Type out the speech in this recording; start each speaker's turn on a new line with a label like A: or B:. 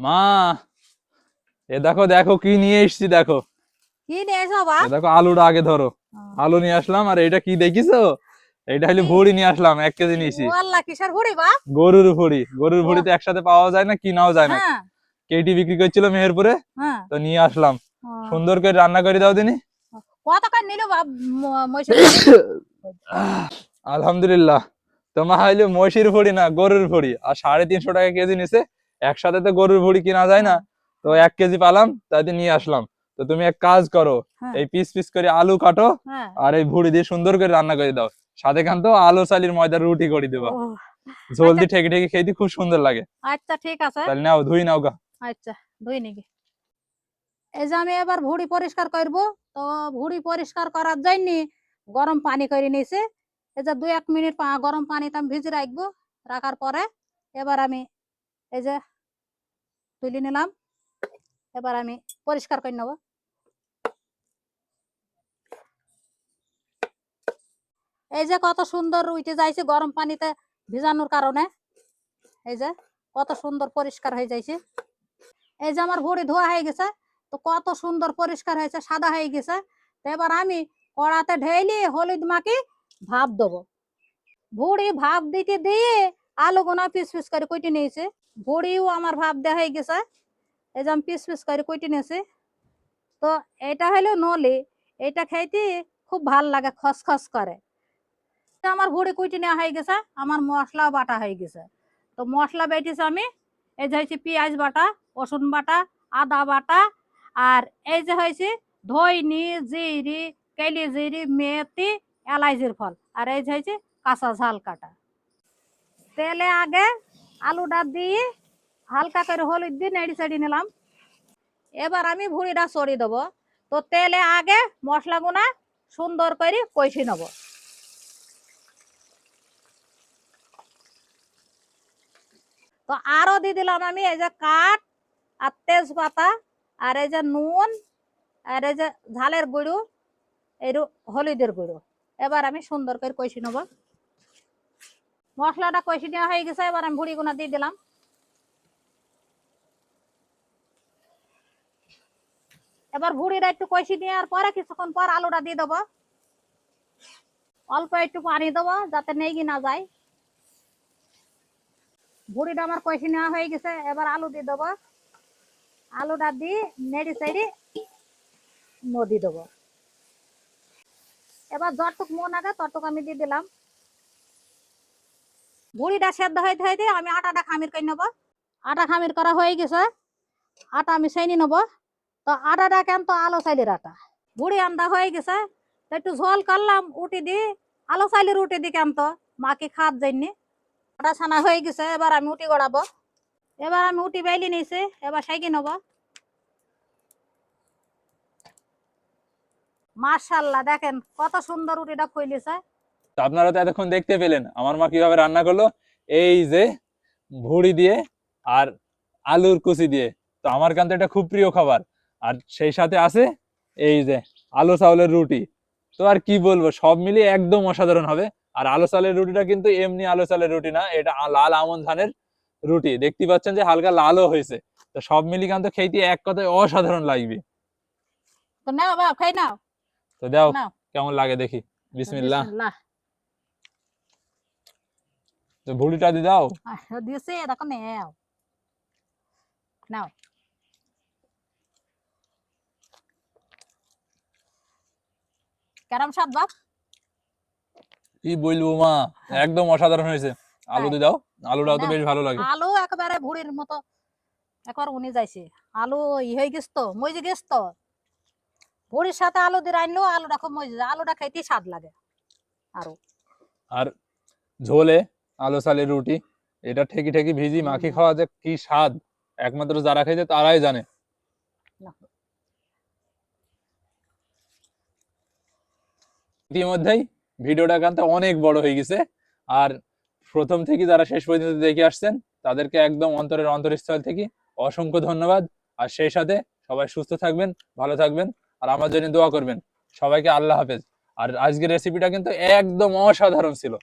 A: মা এ দেখো দেখো কি নিয়ে এসেছি দেখো।
B: কি নিয়ে এসো
A: এ দেখো আলুটা আগে ধরো। আলু নিয়ে আসলাম আর এটা কি দেখিছো? এটা হলো ভুড়ি নিয়ে আসলাম এক কেজি নিয়েছি।
B: আল্লাহ কিসের ভুড়ি বাপ?
A: গরুর ভুড়ি। গরুর ভুড়ি তো একসাথে পাওয়া যায় না কিনাও যায় না।
B: হ্যাঁ।
A: কেটি বিক্রি করছিল মেহেরপুরে
B: হ্যাঁ।
A: তো নিয়ে আসলাম। সুন্দর করে রান্না করে দাও দিনি।
B: কত করে নিল
A: আলহামদুলিল্লাহ। তোমার হইল মহিষের ভুড়ি না গরুর ভুড়ি। আর সাড়ে তিনশো টাকা কেজি নিছে। একসাথে তো গরুর ভুড়ি কিনা যায় না। তো এক কেজি পালাম তাই নিয়ে আসলাম। তো তুমি এক কাজ করো
B: হ্যাঁ।
A: এই পিস পিস করে আলু কাটো
B: হ্যাঁ।
A: আর এই ভুড়ি দিয়ে সুন্দর করে রান্না করে দাও। সাথে খান তো আলু চালির ময়দার রুটি করে দেবা। ঝোল দিয়ে ঠেকে ঠেকে খেতে খুব সুন্দর লাগে।
B: আচ্ছা ঠিক আছে।
A: তাহলে নাও ধুই নাও গা।
B: আচ্ছা ধুই নাকি এই যে আমি এবার ভুড়ি পরিষ্কার করব তো ভুড়ি পরিষ্কার করার জন্য গরম পানি করে নিয়েছি। এই যে দুই এক মিনিট গরম পানিতে আমি ভিজে রাখব রাখার পরে এবার আমি এই যে তুলে নিলাম। এবার আমি পরিষ্কার করে নেব। এই যে কত সুন্দর উঠে যাইছে গরম পানিতে ভিজানোর কারণে। এই যে কত সুন্দর পরিষ্কার হয়ে যাইছে। এই যে আমার ভুড়ি ধোয়া হয়ে গেছে, তো কত সুন্দর পরিষ্কার হয়েছে, সাদা হয়ে গেছে। এবার আমি কড়াতে ঢেলি হলুদ মাকে ভাপ দেবো। ভুড়ি ভাপ দিতে দিয়ে আলু গোনা পিস পিস করে কুটি নিয়েছি। ভুড়িও আমার ভাব হয়ে গেছে। এই যে আমি পিস পিস করে কুটি নিয়েছি। তো এটা হলো নলি, এটা খাইতে খুব ভালো লাগে, খসখস করে। আমার ভুড়ি কুটি নেওয়া হয়ে গেছে, আমার মশলা বাটা হয়ে গেছে। তো মশলা বেটেছি আমি, এই যে হয়েছে পেঁয়াজ বাটা, রসুন বাটা, আদা বাটা, আর এই যে হয়েছে ধইনি, জিরি, কেলি জিরি, মেথি, এলাইচির ফল, আর এই যে হয়েছে কাঁচা ঝাল কাটা। তেলে আগে আলুটা দিয়ে হালকা করে হলুদ দিয়ে নেড়ি চেড়ি নিলাম। এবার আমি ভুড়িটা সরিয়ে দেবো। তো তেলে আগে মশলাগুনা সুন্দর করে কষি নেব। তো আরও দিয়ে দিলাম আমি এই যে কাঠ আর তেজপাতা আর এই যে নুন আর এই যে ঝালের গুঁড়ো, এই হলুদের গুঁড়ো। এবার আমি সুন্দর করে কষি নেব। মশলাটা কষি নেওয়া হয়ে গেছে, এবার আমি ভুড়িগুনা দিয়ে দিলাম। এবার ভুড়িটা একটু কষি নেওয়ার পরে কিছুক্ষণ পর আলুটা দিয়ে দেবো। অল্প একটু পানি দেবো যাতে নেগি না যায়। ভুড়িটা আমার কষি নেওয়া হয়ে গেছে, এবার আলু দিয়ে দেবো। আলুটা দিয়ে নেড়ি সাইডি নদী দেবো। এবার যতটুক মন আগে ততটুক আমি দিয়ে দিলাম। ভুড়িটা সেদ্ধ হইতে হইতে আমি আটাটা খামির করে নেব। আটা খামির করা হয়ে গেছে, আটা আমি সেইনি নেব। তো আটাটা কেন তো আলো চাইলের আটা। ভুড়ি আন্দা হয়ে গেছে একটু ঝোল করলাম উঠি দি আলো চাইলের উঠে দি কেন তো মাকে খাত যাইনি আটা ছানা হয়ে গেছে, এবার আমি উটি গড়াবো। এবার আমি উটি বেলি নিয়েছি, এবার সাইকে নেব। মার্শাল্লাহ দেখেন কত সুন্দর উটিটা ফুলিছে।
A: তো আপনারা তো এতক্ষণ দেখতে পেলেন আমার মা কীভাবে রান্না করল। এই যে ভুড়ি দিয়ে আর আলুর কুচি দিয়ে। তো আমার কাছে এটা খুব প্রিয় খাবার। আর সেই সাথে আছে এই যে আলু চাউলের রুটি। তো আর কি বলব সব মিলিয়ে একদম অসাধারণ হবে। আর আলু চালের রুটিটা কিন্তু এমনি আলু চালের রুটি না এটা লাল আমন ধানের রুটি। দেখতে পাচ্ছেন যে হালকা লালও হয়েছে। তো সব মিলিয়ে কিন্তু খেতে এক কথায় অসাধারণ লাগবে।
B: তো নাও বাবা খাই নাও।
A: তো দাও কেমন লাগে দেখি। বিসমিল্লাহ।
B: বিসমিল্লাহ।
A: তো ভুড়িটা দিয়ে দাও।
B: আহ, দিয়েছে দেখো নাও। নাও। কেরম স্বাদ বাপ
A: কি বলব মা একদম অসাধারণ হয়েছে। আলু দিয়ে দাও আলুটাও তো বেশ ভালো লাগে।
B: আলু একেবারে ভুড়ির মতো। একবার উনি যাইছে। আলু ই হয়ে গেছ তো মজে গেছ তো। ভুড়ির সাথে আলু দিয়ে রাখলেও আলুটা খুব মজে আলুটা খাইতে স্বাদ লাগে। আরও।
A: আর ঝোলে আলু চালের রুটি এটা ঠেকি ঠেকি ভিজি মাখি খাওয়া যে কি স্বাদ? একমাত্র যারা খেয়েছে তারাই জানে। ইতিমধ্যেই ভিডিওটা কিন্তু অনেক বড় হয়ে গেছে। আর প্রথম থেকে যারা শেষ পর্যন্ত দেখে আসছেন তাদেরকে একদম অন্তরের অন্তরস্থল থেকে অসংখ্য ধন্যবাদ। আর সেই সাথে সবাই সুস্থ থাকবেন ভালো থাকবেন আর আমার জন্য দোয়া করবেন। সবাইকে আল্লাহ হাফেজ। আর আজকের রেসিপিটা কিন্তু একদম অসাধারণ ছিল।